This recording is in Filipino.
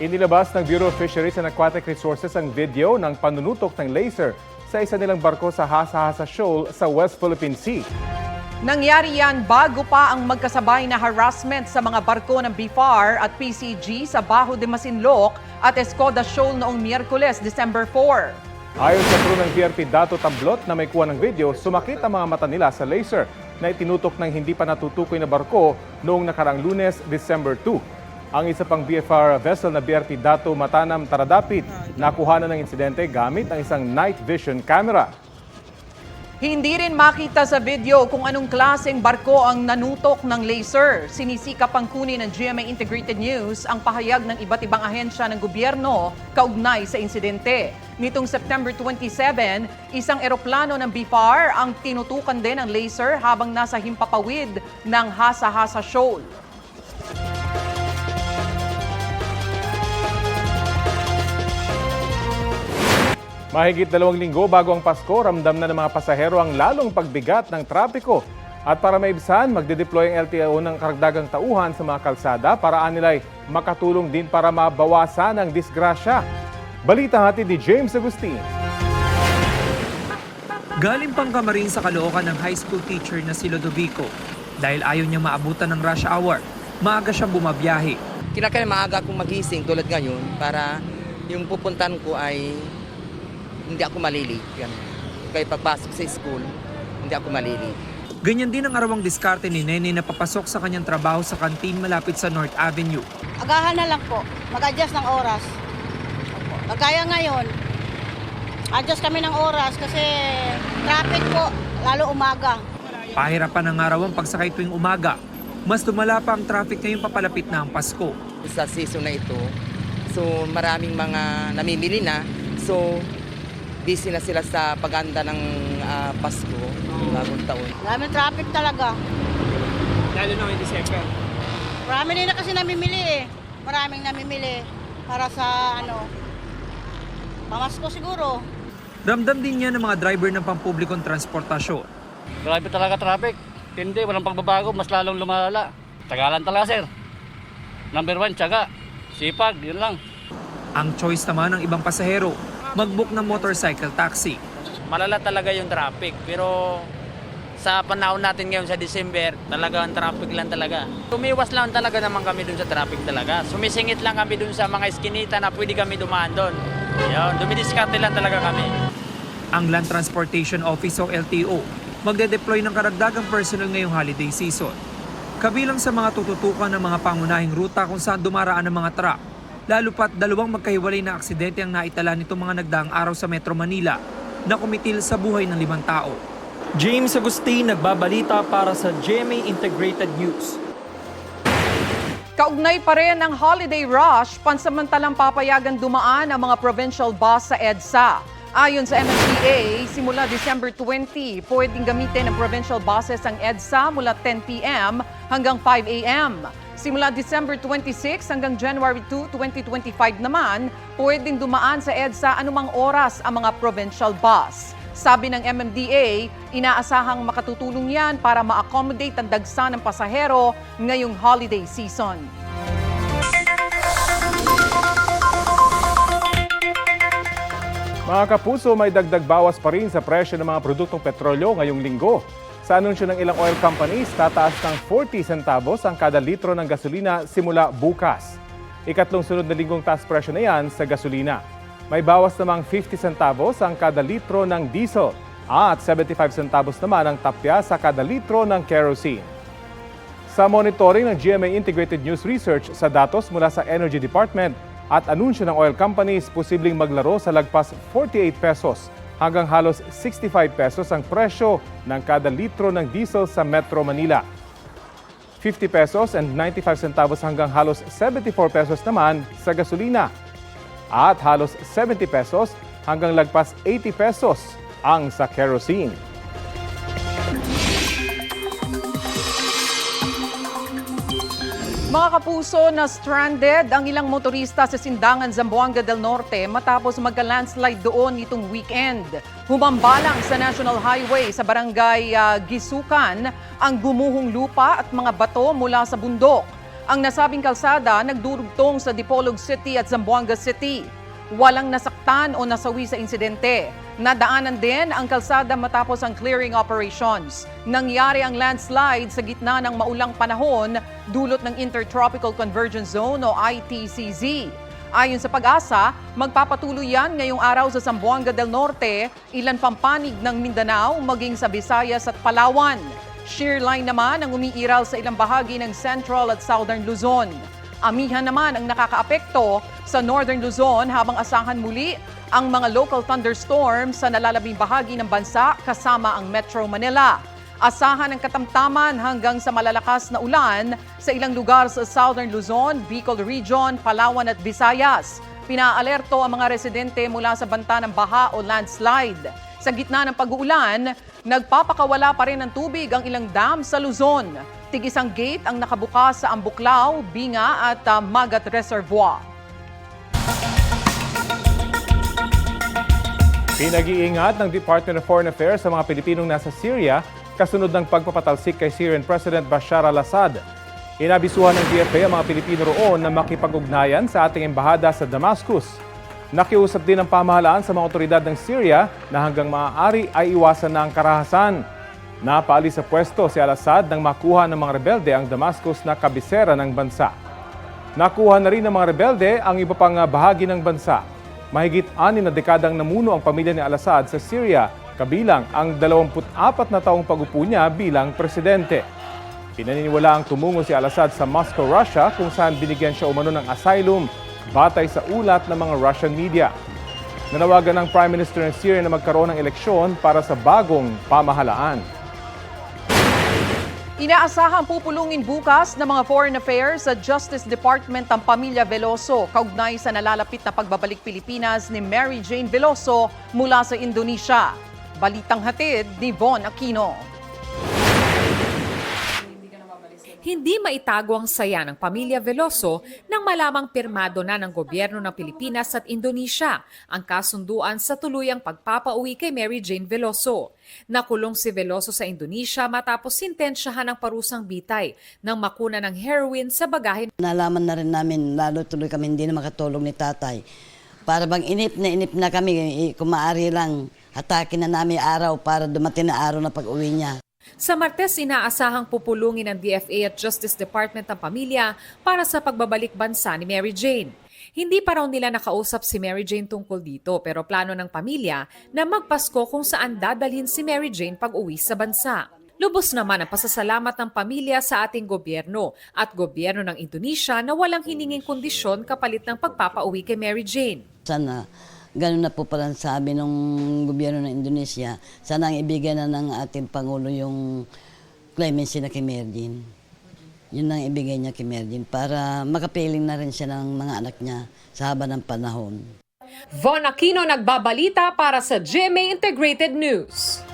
Inilabas ng Bureau of Fisheries and Aquatic Resources ang video ng panunutok ng laser sa isa nilang barko sa Hasa-Hasa Shoal sa West Philippine Sea. Nangyari yan bago pa ang magkasabay na harassment sa mga barko ng BFAR at PCG sa Baho de Masinloc at Escoda Shoal noong Miyerkules, December 4. Ayon sa crew ng BRP Dato Tablot na may kuha ng video, sumakit ang mga mata nila sa laser na itinutok ng hindi pa natutukoy na barko noong nakarang lunes, December 2. Ang isa pang BFR vessel na BRP Dato Matanam Taradapit nakuha na ng insidente gamit ang isang night vision camera. Hindi rin makita sa video kung anong klaseng barko ang nanutok ng laser. Sinisikap ang kunin ng GMA Integrated News ang pahayag ng iba't ibang ahensya ng gobyerno kaugnay sa insidente. Nitong September 27, isang eroplano ng BFAR ang tinutukan din ng laser habang nasa himpapawid ng Hasa-Hasa Shoal. Mahigit dalawang linggo bago ang Pasko, ramdam na ng mga pasahero ang lalong pagbigat ng trapiko. At para maibsan, magde-deploy ang LTO ng karagdagang tauhan sa mga kalsada para anilay makatulong din para mabawasan ang disgrasya. Balita hatid ni James Agustin. Galing pang kamarin sa Caloocan ng high school teacher na si Lodovico. Dahil ayaw niya maabutan ng rush hour, maaga siyang bumabiyahe. kinakailangan maaga akong magising tulad ngayon para yung pupuntan ko ay hindi ako malilate. Ganun. Kaya pagpasok sa school, hindi ako malilate. Ganyan din ang arawang diskarte ni Nene na papasok sa kanyang trabaho sa kantin malapit sa North Avenue. Agahan na lang po. Mag-adjust ng oras. Kagaya ngayon, adjust kami ng oras kasi traffic po, lalo umaga. Pahirapan ng araw ang pagsakay tuwing umaga. Mas tumala pa ang traffic ngayong papalapit na ang Pasko. Sa season na ito, so maraming mga namimili na. So, busy na sila sa paganda ng ah, Pasko, bagong taon. Maraming traffic talaga. Lalo na ngayong December. Marami din na kasi namimili eh. Maraming namimili para sa ano, pamasko siguro. Ramdam din niya ng mga driver ng pampublikong transportasyon. Grabe talaga traffic. Hindi, walang pagbabago, mas lalong lumalala. Tagalan talaga, sir. Number one, tiyaga. Sipag, yun lang. Ang choice naman ng ibang pasahero, mag-book ng motorcycle taxi. malala talaga yung traffic. Pero sa panahon natin ngayon sa December, talaga ang traffic lang talaga. Tumiwas lang talaga naman kami dun sa traffic talaga. Sumisingit lang kami dun sa mga eskinita na pwede kami dumaan dun. Yun, dumidiskarte lang talaga kami. Ang Land Transportation Office o LTO magde-deploy ng karagdagang personnel ngayong holiday season. Kabilang sa mga tututukan ng mga pangunahing ruta kung saan dumaraan ang mga truck, lalo pat dalawang magkahiwalay na aksidente ang naitala nitong mga nagdaang araw sa Metro Manila na kumitil sa buhay ng limang tao. James Agustin nagbabalita para sa GMA Integrated News. Kaugnay pa rin ng holiday rush, pansamantalang papayagan dumaan ang mga provincial bus sa EDSA. Ayon sa MMDA, simula December 20, pwedeng gamitin ng provincial buses ang EDSA mula 10 p.m. hanggang 5 a.m. Simula December 26 hanggang January 2, 2025 naman, pwedeng dumaan sa EDSA anumang oras ang mga provincial bus. Sabi ng MMDA, inaasahang makatutulong yan para ma-accommodate ang dagsa ng pasahero ngayong holiday season. Mga kapuso, may dagdag bawas pa rin sa presyo ng mga produktong petrolyo ngayong linggo. Sa anunsyo ng ilang oil companies, tataas ng 40 centavos ang kada litro ng gasolina simula bukas. Ikatlong sunod na linggong taas presyo na yan sa gasolina. May bawas namang 50 centavos ang kada litro ng diesel at 75 centavos naman ang tapya sa kada litro ng kerosene. Sa monitoring ng GMA Integrated News Research sa datos mula sa Energy Department at anunsyo ng oil companies, posibleng maglaro sa lagpas 48 pesos hanggang halos 65 pesos ang presyo ng kada litro ng diesel sa Metro Manila. 50 pesos and 95 centavos hanggang halos 74 pesos naman sa gasolina. At halos 70 pesos hanggang lagpas 80 pesos ang sa kerosene. Mga kapuso na stranded ang ilang motorista sa Sindangan, Zamboanga del Norte matapos magka-landslide doon nitong weekend. Humambalang sa National Highway sa barangay ah, Gisukan ang gumuhong lupa at mga bato mula sa bundok. Ang nasabing kalsada nagdurugtong sa Dipolog City at Zamboanga City. Walang nasaktan o nasawi sa insidente. Nadaanan din ang kalsada matapos ang clearing operations. Nangyari ang landslide sa gitna ng maulang panahon dulot ng Intertropical Convergence Zone o ITCZ. Ayon sa pag-asa, magpapatuloy yan ngayong araw sa Zamboanga del Norte, ilan pampanig ng Mindanao maging sa Visayas at Palawan. Shear line naman ang umiiral sa ilang bahagi ng Central at Southern Luzon. Amihan naman ang nakakaapekto sa Northern Luzon habang asahan muli ang mga local thunderstorms sa nalalabing bahagi ng bansa kasama ang Metro Manila. Asahan ang katamtaman hanggang sa malalakas na ulan sa ilang lugar sa Southern Luzon, Bicol Region, Palawan at Visayas. Pinaalerto ang mga residente mula sa banta ng baha o landslide. Sa gitna ng pag-uulan, nagpapakawala pa rin ng tubig ang ilang dam sa Luzon. Tig-isang gate ang nakabukas sa Ambuklao, Binga at ah, Magat Reservoir. Pinag-iingat ng Department of Foreign Affairs sa mga Pilipinong nasa Syria kasunod ng pagpapatalsik kay Syrian President Bashar al-Assad. Inabisuhan ng DFA ang mga Pilipino roon na makipag-ugnayan sa ating embahada sa Damascus. Nakiusap din ang pamahalaan sa mga otoridad ng Syria na hanggang maaari ay iwasan na ang karahasan. Napaalis sa pwesto si al-Assad nang makuha ng mga rebelde ang Damascus na kabisera ng bansa. Nakuha na rin ng mga rebelde ang iba pang ah, bahagi ng bansa. Mahigit anin na dekadang namuno ang pamilya ni Al-Assad sa Syria, kabilang ang 24 na taong pagupo niya bilang presidente. Pinaniniwala ang tumungo si Al-Assad sa Moscow, Russia kung saan binigyan siya umano ng asylum batay sa ulat ng mga Russian media. Nanawagan ng Prime Minister ng Syria na magkaroon ng eleksyon para sa bagong pamahalaan. Inaasahang pupulungin bukas ng mga Foreign Affairs sa Justice Department ang pamilya Veloso kaugnay sa nalalapit na pagbabalik Pilipinas ni Mary Jane Veloso mula sa Indonesia. Balitang hatid ni Von Aquino. Hindi maitago ang saya ng pamilya Veloso nang malamang pirmado na ng gobyerno ng Pilipinas at Indonesia ang kasunduan sa tuluyang pagpapauwi kay Mary Jane Veloso. Nakulong si Veloso sa Indonesia matapos sintensyahan ng parusang bitay nang makuna ng heroin sa bagahe Nalaman na rin namin, lalo tuloy kami hindi na makatulong ni tatay. Para bang inip na inip na kami, eh, kung maaari lang, atake na namin araw para dumating na araw na pag-uwi niya. Sa Martes, inaasahang pupulungin ng DFA at Justice Department ang pamilya para sa pagbabalik bansa ni Mary Jane. Hindi pa raw nila nakausap si Mary Jane tungkol dito pero plano ng pamilya na magpasko kung saan dadalhin si Mary Jane pag uwi sa bansa. Lubos naman ang pasasalamat ng pamilya sa ating gobyerno at gobyerno ng Indonesia na walang hininging kondisyon kapalit ng pagpapauwi kay Mary Jane. Sana, ganun na po pala sabi ng gobyerno ng Indonesia, sana ang ibigay na ng ating Pangulo yung clemency na kay Merdin. Yun ang ibigay niya kay Merdin para makapiling na rin siya ng mga anak niya sa haba ng panahon. Von Aquino nagbabalita para sa GMA Integrated News.